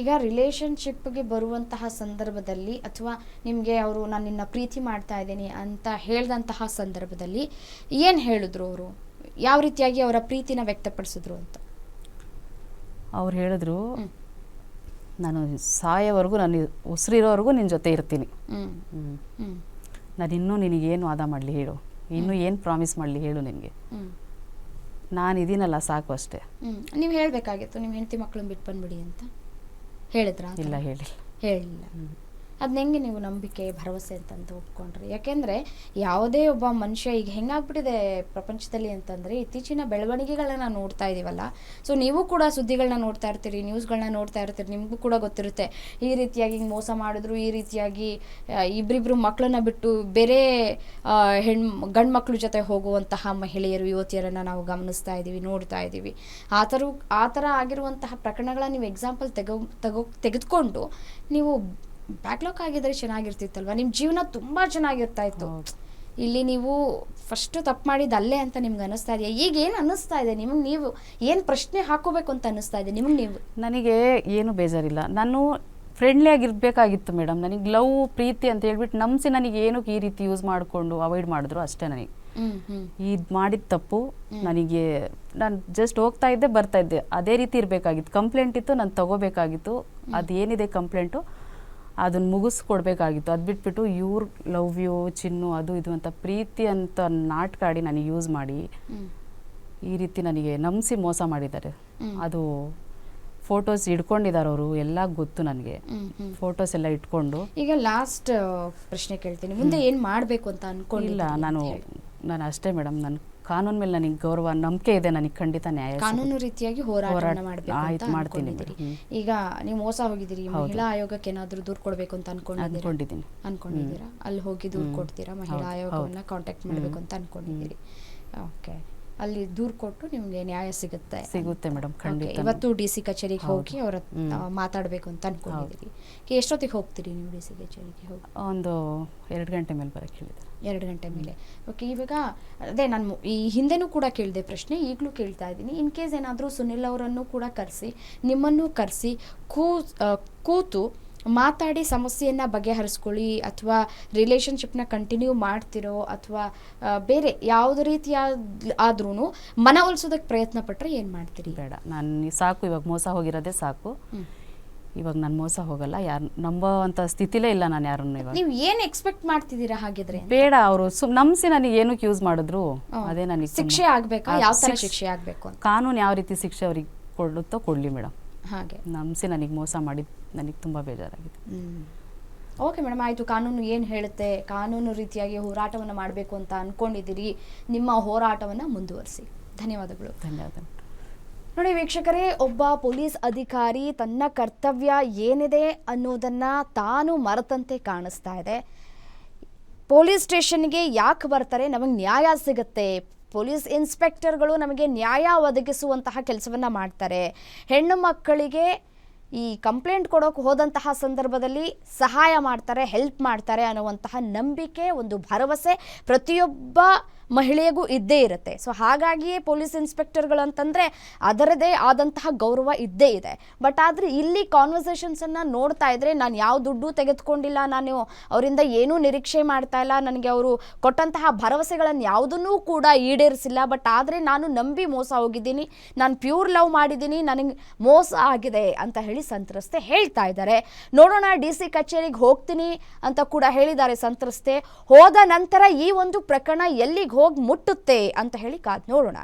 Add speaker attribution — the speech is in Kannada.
Speaker 1: ಈಗ ರಿಲೇಶನ್ಶಿಪ್ಗೆ ಬರುವಂತಹ ಸಂದರ್ಭದಲ್ಲಿ ಅಥವಾ ನಿಮಗೆ ಅವರು ನಾನು ನಿನ್ನ ಪ್ರೀತಿ ಮಾಡ್ತಾ ಇದ್ದೀನಿ ಅಂತ ಹೇಳಿದಂತಹ ಸಂದರ್ಭದಲ್ಲಿ ಏನು ಹೇಳಿದ್ರು ಅವರು? ಯಾವ ರೀತಿಯಾಗಿ ಅವರ ಪ್ರೀತಿನ ವ್ಯಕ್ತಪಡಿಸಿದ್ರು ಅಂತ?
Speaker 2: ಅವ್ರು ಹೇಳಿದ್ರು ನಾನು ಸಾಯೋವರೆಗೂ ನಾನು ಉಸಿರಿರೋವರೆಗೂ ನಿನ್ನ ಜೊತೆ ಇರ್ತೀನಿ. ನಾನು ಇನ್ನೂ ನಿನಗೇನು ವಾದ ಮಾಡಲಿ ಹೇಳು. ಇನ್ನೂ ಏನು ಪ್ರಾಮಿಸ್ ಮಾಡಲಿ ಹೇಳು ನಿನಗೆ. ನಾನು ಇದೀನಲ್ಲ ಸಾಕು ಅಷ್ಟೇ.
Speaker 1: ನೀವು ಹೇಳಬೇಕಾಗಿತ್ತು ನಿಮ್ಮ ಹೆಂಡತಿ ಮಕ್ಕಳನ್ನ ಬಿಟ್ಟು ಬಂದ್ಬಿಡಿ ಅಂತ. ಹೇಳಿದ್ರಾ
Speaker 2: ಇಲ್ಲ ಹೇಳಿಲ್ಲ
Speaker 1: ಹೇಳಿಲ್ಲ. ಅದನ್ನ ಹೆಂಗೆ ನೀವು ನಂಬಿಕೆ, ಭರವಸೆ ಅಂತಂತ ಒಪ್ಕೊಂಡ್ರಿ? ಯಾಕೆಂದ್ರೆ ಯಾವುದೇ ಒಬ್ಬ ಮನುಷ್ಯ ಈಗ ಹೆಂಗಾಗ್ಬಿಟ್ಟಿದೆ ಪ್ರಪಂಚದಲ್ಲಿ ಅಂತಂದ್ರೆ ಇತ್ತೀಚಿನ ಬೆಳವಣಿಗೆಗಳನ್ನ ನೋಡ್ತಾ ಇದೀವಲ್ಲ. ಸೊ ನೀವು ಕೂಡ ಸುದ್ದಿಗಳನ್ನ ನೋಡ್ತಾ ಇರ್ತೀರಿ ನ್ಯೂಸ್ಗಳನ್ನ ನೋಡ್ತಾ ಇರ್ತೀರಿ, ನಿಮಗೂ ಕೂಡ ಗೊತ್ತಿರುತ್ತೆ. ಈ ರೀತಿಯಾಗಿ ಹಿಂಗೆ ಮೋಸ ಮಾಡಿದ್ರು, ಈ ರೀತಿಯಾಗಿ ಇಬ್ಬರಿಬ್ರು ಮಕ್ಕಳನ್ನ ಬಿಟ್ಟು ಬೇರೆ ಹೆಣ್ಮ ಹೆಣ್, ಗಂಡು ಮಕ್ಳ ಜೊತೆ ಹೋಗುವಂತಹ ಮಹಿಳೆಯರು, ಯುವತಿಯರನ್ನ ನಾವು ಗಮನಿಸ್ತಾ ಇದ್ದೀವಿ ನೋಡ್ತಾ ಇದ್ದೀವಿ ಆ ಥರ ಆ ಥರ ಆಗಿರುವಂತಹ ಪ್ರಕರಣಗಳ ನೀವು ಎಕ್ಸಾಂಪಲ್ ತೆಗೋ ತೆಗೋ, ತೆಗೆದುಕೊಂಡು ನೀವು ಬ್ಯಾಕ್ಲಾಕ್ ಆಗಿದ್ರೆ ಚೆನ್ನಾಗಿರ್ತಿತ್ತಲ್ವಾ? ನಿಮ್ಮ ಜೀವನ ತುಂಬ ಚೆನ್ನಾಗಿರ್ತಾ ಇತ್ತು ಇಲ್ಲಿ ನೀವು ಫಸ್ಟ್ ತಪ್ಪು ಮಾಡಿದ್ದು ಅಲ್ಲೇ ಅಂತ ನಿಮ್ಗೆ ಅನ್ನಿಸ್ತಾ ಇದೆಯಾ? ಈಗ ಏನು ಅನ್ನಿಸ್ತಾ ಇದೆ? ನಿಮಗೆ ನೀವು ಏನು ಪ್ರಶ್ನೆ ಹಾಕೋಬೇಕು ಅಂತ ಅನ್ನಿಸ್ತಾ ಇದೆ? ನಿಮಗೆ ನೀವು?
Speaker 2: ನನಗೆ ಏನು ಬೇಜಾರಿಲ್ಲ. ನಾನು ಫ್ರೆಂಡ್ಲಿ ಆಗಿರ್ಬೇಕಾಗಿತ್ತು ಮೇಡಮ್ ನನಗೆ ಲವ್ ಪ್ರೀತಿ ಅಂತ ಹೇಳ್ಬಿಟ್ಟು ನಂಬಿಸಿ ನನಗೆ ಏನಕ್ಕೆ ಈ ರೀತಿ ಯೂಸ್ ಮಾಡಿಕೊಂಡು ಅವಾಯ್ಡ್ ಮಾಡಿದ್ರು ಅಷ್ಟೇ ನನಗೆ. ಇದು ಮಾಡಿದ ತಪ್ಪು. ನನಗೆ ನಾನು ಜಸ್ಟ್ ಹೋಗ್ತಾ ಇದ್ದೆ ಬರ್ತಾ ಇದ್ದೆ. ಅದೇ ರೀತಿ ಇರಬೇಕಾಗಿತ್ತು. ಕಂಪ್ಲೇಂಟ್ ಇತ್ತು ನಾನು ತಗೋಬೇಕಾಗಿತ್ತು. ಅದೇನಿದೆ ಕಂಪ್ಲೇಂಟು ಅದನ್ನ ಮುಗಿಸ್ಕೊಡ್ಬೇಕಾಗಿತ್ತು. ಅದು ಬಿಟ್ಬಿಟ್ಟು ಇವ್ರ ಲವ್ ಯು ಚಿನ್ನು ಅದು ಇದು ಅಂತ ಪ್ರೀತಿ ಅಂತ ನಾಟಕ ಆಡಿ ನನಗೆ ಯೂಸ್ ಮಾಡಿ ಈ ರೀತಿ ನನಗೆ ನಂಬಿಸಿ ಮೋಸ ಮಾಡಿದ್ದಾರೆ. ಅದು ಫೋಟೋಸ್ ಇಟ್ಕೊಂಡಿದ್ದಾರೆ ಅವರು ಎಲ್ಲ ಗೊತ್ತು ನನಗೆ. ಫೋಟೋಸ್ ಎಲ್ಲ ಇಟ್ಕೊಂಡು.
Speaker 1: ಈಗ ಲಾಸ್ಟ್ ಪ್ರಶ್ನೆ ಕೇಳ್ತೀನಿ. ಮುಂದೆ ಏನು ಮಾಡಬೇಕು ಅಂತ ಅನ್ಕೊಂಡಿಲ್ಲ
Speaker 2: ನಾನು ನಾನು ಅಷ್ಟೇ ಮೇಡಮ್ ನನ್ನ ಕಾನೂನು ಮೇಲೆ ನನಗೆ ಗೌರವ ನಂಬಿಕೆ ಇದೆ ನನಗೆ ಖಂಡಿತ ನ್ಯಾಯ.
Speaker 1: ಕಾನೂನು ರೀತಿಯಾಗಿ
Speaker 2: ಹೋರಾಟ-
Speaker 1: ಮಾಡಬೇಕು
Speaker 2: ಮಾಡ್ತೀನಿ
Speaker 1: ಈಗ ನೀವು ಮೋಸ ಹೋಗಿದ್ದೀರಿ ಮಹಿಳಾ ಆಯೋಗಕ್ಕೆ ಏನಾದರೂ ದೂರು ಕೊಡಬೇಕು ಅಂತ
Speaker 2: ಅನ್ಕೊಂಡಿದ್ದೀನಿ.
Speaker 1: ಅನ್ಕೊಂಡಿದ್ದೀರಾ? ಅಲ್ಲಿ ಹೋಗಿ ದೂರು ಕೊಡ್ತೀರಾ? ಮಹಿಳಾ ಆಯೋಗವನ್ನ. ಕಾಂಟ್ಯಾಕ್ಟ್. ಮಾಡಬೇಕು ಅಂತ ಅನ್ಕೊಂಡಿದ್ದೀರಿ. ಓಕೆ ಅಲ್ಲಿ ದೂರು ಕೊಟ್ಟು ನಿಮಗೆ ನ್ಯಾಯ ಸಿಗುತ್ತೆ
Speaker 2: ಸಿಗುತ್ತೆ ಮೇಡಮ್ ಖಂಡಿತ.
Speaker 1: ಇವತ್ತು ಡಿ ಸಿ ಕಚೇರಿಗೆ ಹೋಗಿ ಅವರ. ಮಾತಾಡಬೇಕು ಅಂತ ಅನ್ಕೊಂಡಿದ್ದೀರಿ ಎಷ್ಟೊತ್ತಿಗೆ ಹೋಗ್ತೀರಿ ನೀವು ಡಿ ಸಿ ಕಚೇರಿಗೆ ಹೋಗಿ?
Speaker 2: ಒಂದು ಎರಡು ಗಂಟೆ ಮೇಲೆ ಬರಕ್ಕೆ ಹೇಳಿದ್ದಾರೆ
Speaker 1: ಎರಡು ಗಂಟೆ ಮೇಲೆ. ಓಕೆ ಇವಾಗ ಅದೇ ನಾನು ಈ ಹಿಂದೆನೂ ಕೂಡ ಕೇಳಿದೆ ಪ್ರಶ್ನೆ ಈಗಲೂ ಕೇಳ್ತಾ ಇದ್ದೀನಿ. ಇನ್ ಕೇಸ್ ಏನಾದರೂ ಸುನಿಲ್ ಅವರನ್ನು ಕೂಡ ಕರೆಸಿ ನಿಮ್ಮನ್ನು ಕರೆಸಿ ಕೂ ಕೂತು ಮಾತಾಡಿ ಸಮಸ್ಯೆಯನ್ನು ಬಗೆಹರಿಸ್ಕೊಳ್ಳಿ ಅಥವಾ ರಿಲೇಷನ್ಶಿಪ್ನ ಕಂಟಿನ್ಯೂ ಮಾಡ್ತಿರೋ ಅಥವಾ ಬೇರೆ ಯಾವುದೇ ರೀತಿಯ ಆದ್ರೂ ಮನವೊಲಿಸೋದಕ್ಕೆ ಪ್ರಯತ್ನ ಪಟ್ಟರೆ ಏನು ಮಾಡ್ತೀರಿ?
Speaker 2: ಬೇಡ. ನಾನು ಸಾಕು ಇವಾಗ ಮೋಸ ಹೋಗಿರೋದೇ ಸಾಕು. ಇವಾಗ ನಾನು ಮೋಸ ಹೋಗಲ್ಲ. ಯಾರು ನಂಬೋವಂಥ ಸ್ಥಿತಿಲೇ ಇಲ್ಲ ನಾನು ಯಾರನ್ನು ಇವಾಗ.
Speaker 1: ನೀವು ಏನು ಎಕ್ಸ್ಪೆಕ್ಟ್ ಮಾಡ್ತಿದ್ದೀರಾ ಹಾಗಿದ್ರೆ
Speaker 2: ಬೇಡ ಅವರು ಸುಮ್ ನಂಬಿಸಿ ನನಗೆ ಏನಕ್ಕೆ ಯೂಸ್ ಮಾಡಿದ್ರು ಅದೇ ನನಗೆ
Speaker 1: ಶಿಕ್ಷೆ ಆಗಬೇಕಾ? ಯಾವ ಥರ ಶಿಕ್ಷೆ ಆಗಬೇಕು ಅಂತ?
Speaker 2: ಕಾನೂನು ಯಾವ ರೀತಿ ಶಿಕ್ಷೆ ಅವ್ರಿಗೆ ಕೊಡುತ್ತೋ ಕೊಡಲಿ ಮೇಡಮ್
Speaker 1: ಹಾಗೆ.
Speaker 2: ನಂಬಿಸಿ ನನಗೆ ಮೋಸ ಮಾಡಿ ನನಗೆ ತುಂಬ ಬೇಜಾರಾಗಿದೆ.
Speaker 1: ಓಕೆ ಮೇಡಮ್ ಆಯಿತು. ಕಾನೂನು ಏನು ಹೇಳುತ್ತೆ? ಕಾನೂನು ರೀತಿಯಾಗಿ ಹೋರಾಟವನ್ನು ಮಾಡಬೇಕು ಅಂತ ಅಂದ್ಕೊಂಡಿದ್ದೀರಿ ನಿಮ್ಮ ಹೋರಾಟವನ್ನು ಮುಂದುವರಿಸಿ. ಧನ್ಯವಾದಗಳು.
Speaker 2: ಧನ್ಯವಾದ.
Speaker 1: ನೋಡಿ ವೀಕ್ಷಕರೇ ಒಬ್ಬ ಪೊಲೀಸ್ ಅಧಿಕಾರಿ ತನ್ನ ಕರ್ತವ್ಯ ಏನಿದೆ ಅನ್ನೋದನ್ನು ತಾನು ಮರೆತಂತೆ ಕಾಣಿಸ್ತಾ ಇದೆ. ಪೊಲೀಸ್ ಸ್ಟೇಷನ್ಗೆ ಯಾಕೆ ಬರ್ತಾರೆ? ನಮಗೆ ನ್ಯಾಯ ಸಿಗುತ್ತೆ. ಪೊಲೀಸ್ ಇನ್ಸ್ಪೆಕ್ಟರ್ಗಳು ನಮಗೆ ನ್ಯಾಯ ಒದಗಿಸುವಂತಹ ಕೆಲಸವನ್ನು ಮಾಡ್ತಾರೆ. ಹೆಣ್ಣು ಮಕ್ಕಳಿಗೆ ಈ ಕಂಪ್ಲೇಂಟ್ ಕೊಡೋಕೆ ಹೋದಂತಹ ಸಂದರ್ಭದಲ್ಲಿ ಸಹಾಯ ಮಾಡ್ತಾರೆ, ಹೆಲ್ಪ್ ಮಾಡ್ತಾರೆ ಅನ್ನುವಂತಹ ನಂಬಿಕೆ, ಒಂದು ಭರವಸೆ ಪ್ರತಿಯೊಬ್ಬ ಮಹಿಳೆಗೂ ಇದ್ದೇ ಇರುತ್ತೆ. ಸೊ ಹಾಗಾಗಿಯೇ ಪೊಲೀಸ್ ಇನ್ಸ್ಪೆಕ್ಟರ್ಗಳು ಅಂತಂದರೆ ಅದರದೇ ಆದಂತಹ ಗೌರವ ಇದ್ದೇ ಇದೆ. ಬಟ್ ಆದರೆ ಇಲ್ಲಿ ಕಾನ್ವರ್ಸೇಷನ್ಸನ್ನು ನೋಡ್ತಾ ಇದ್ರೆ ನಾನು ಯಾವ ದುಡ್ಡು ತೆಗೆದುಕೊಂಡಿಲ್ಲ, ನಾನು ಅವರಿಂದ ಏನೂ ನಿರೀಕ್ಷೆ ಮಾಡ್ತಾ ಇಲ್ಲ, ನನಗೆ ಅವರು ಕೊಟ್ಟಂತಹ ಭರವಸೆಗಳನ್ನು ಯಾವುದನ್ನೂ ಕೂಡ ಈಡೇರಿಸಿಲ್ಲ. ಬಟ್ ಆದರೆ ನಾನು ನಂಬಿ ಮೋಸ ಹೋಗಿದ್ದೀನಿ, ನಾನು ಪ್ಯೂರ್ ಲವ್ ಮಾಡಿದ್ದೀನಿ, ನನಗೆ ಮೋಸ ಆಗಿದೆ ಅಂತ ಹೇಳಿ ಸಂತ್ರಸ್ತೆ ಹೇಳ್ತಾ ಇದ್ದಾರೆ. ನೋಡೋಣ, ಡಿ ಸಿ ಕಚೇರಿಗೆ ಹೋಗ್ತೀನಿ ಅಂತ ಕೂಡ ಹೇಳಿದ್ದಾರೆ ಸಂತ್ರಸ್ತೆ. ಹೋದ ನಂತರ ಈ ಒಂದು ಪ್ರಕರಣ ಎಲ್ಲಿಗೆ ಹೋಗಿ ಮುಟ್ಟುತ್ತೆ ಅಂತ ಹೇಳಿ ಕಾದ್ ನೋಡೋಣ.